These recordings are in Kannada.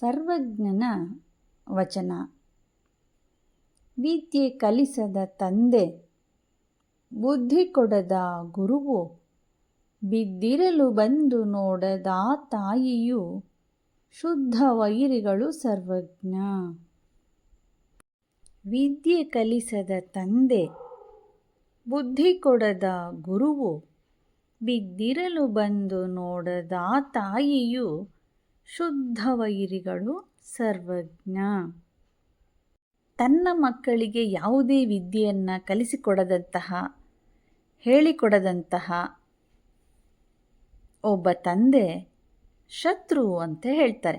ಸರ್ವಜ್ಞನ ವಚನ. ವಿದ್ಯೆ ಕಲಿಸದ ತಂದೆ, ಬುದ್ಧಿ ಕೊಡದ ಗುರುವು, ಬಿದ್ದಿರಲು ಬಂದು ನೋಡದ ತಾಯಿಯು ಶುದ್ಧ ವೈರಿಗಳು ಸರ್ವಜ್ಞ. ವಿದ್ಯೆ ಕಲಿಸದ ತಂದೆ, ಬುದ್ಧಿ ಕೊಡದ ಗುರುವು, ಬಿದ್ದಿರಲು ಬಂದು ನೋಡದ ತಾಯಿಯು ಶುದ್ಧ ವೈರಿಗಳು ಸರ್ವಜ್ಞ. ತನ್ನ ಮಕ್ಕಳಿಗೆ ಯಾವುದೇ ವಿದ್ಯೆಯನ್ನು ಕಲಿಸಿಕೊಡದಂತಹ, ಹೇಳಿಕೊಡದಂತಹ ಒಬ್ಬ ತಂದೆ ಶತ್ರು ಅಂತ ಹೇಳ್ತಾರೆ.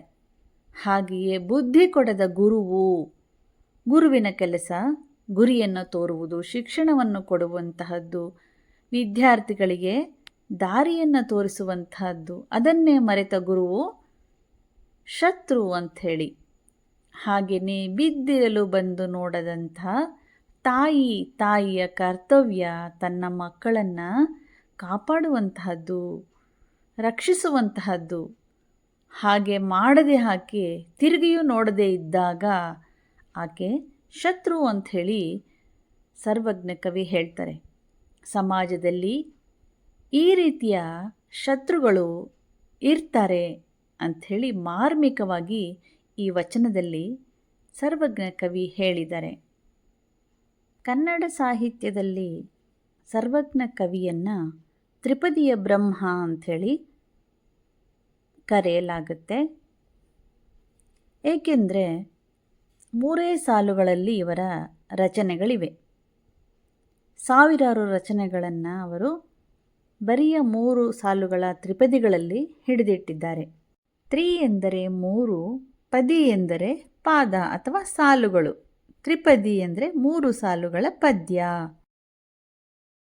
ಹಾಗೆಯೇ ಬುದ್ಧಿ ಕೊಡದ ಗುರುವು ಗುರುವಿನ ಕೆಲಸ, ಗುರಿಯನ್ನು ತೋರುವುದು, ಶಿಕ್ಷಣವನ್ನು ಕೊಡುವಂತಹದ್ದು, ವಿದ್ಯಾರ್ಥಿಗಳಿಗೆ ದಾರಿಯನ್ನು ತೋರಿಸುವಂತಹದ್ದು, ಅದನ್ನೇ ಮರೆತ ಗುರುವು ಶತ್ರು ಅಂಥೇಳಿ. ಹಾಗೆಯೇ ಬಿದ್ದಿರಲು ಬಂದು ನೋಡದಂಥ ತಾಯಿ, ತಾಯಿಯ ಕರ್ತವ್ಯ ತನ್ನ ಮಕ್ಕಳನ್ನು ಕಾಪಾಡುವಂತಹದ್ದು, ರಕ್ಷಿಸುವಂತಹದ್ದು. ಹಾಗೆ ಮಾಡದೆ ಆಕೆ ತಿರುಗಿಯೂ ನೋಡದೆ ಇದ್ದಾಗ ಆಕೆ ಶತ್ರು ಅಂಥೇಳಿ ಸರ್ವಜ್ಞ ಕವಿ ಹೇಳ್ತಾರೆ. ಸಮಾಜದಲ್ಲಿ ಈ ರೀತಿಯ ಶತ್ರುಗಳು ಇರ್ತಾರೆ. ಅಂಥೇಳಿ ಮಾರ್ಮಿಕವಾಗಿ ಈ ವಚನದಲ್ಲಿ ಸರ್ವಜ್ಞ ಕವಿ ಹೇಳಿದ್ದಾರೆ. ಕನ್ನಡ ಸಾಹಿತ್ಯದಲ್ಲಿ ಸರ್ವಜ್ಞ ಕವಿಯನ್ನು ತ್ರಿಪದಿಯ ಬ್ರಹ್ಮ ಅಂಥೇಳಿ ಕರೆಯಲಾಗುತ್ತೆ. ಏಕೆಂದರೆ ಮೂರೇ ಸಾಲುಗಳಲ್ಲಿ ಇವರ ರಚನೆಗಳಿವೆ. ಸಾವಿರಾರು ರಚನೆಗಳನ್ನು ಅವರು ಬರಿಯ ಮೂರು ಸಾಲುಗಳ ತ್ರಿಪದಿಗಳಲ್ಲಿ ಹಿಡಿದಿಟ್ಟಿದ್ದಾರೆ. ತ್ರಿ ಎಂದರೆ ಮೂರು ಪದಿ ಎಂದರೆ ಪಾದ ಅಥವಾ ಸಾಲುಗಳು. ತ್ರಿಪದಿ ಎಂದರೆ ಮೂರು ಸಾಲುಗಳ ಪದ್ಯ.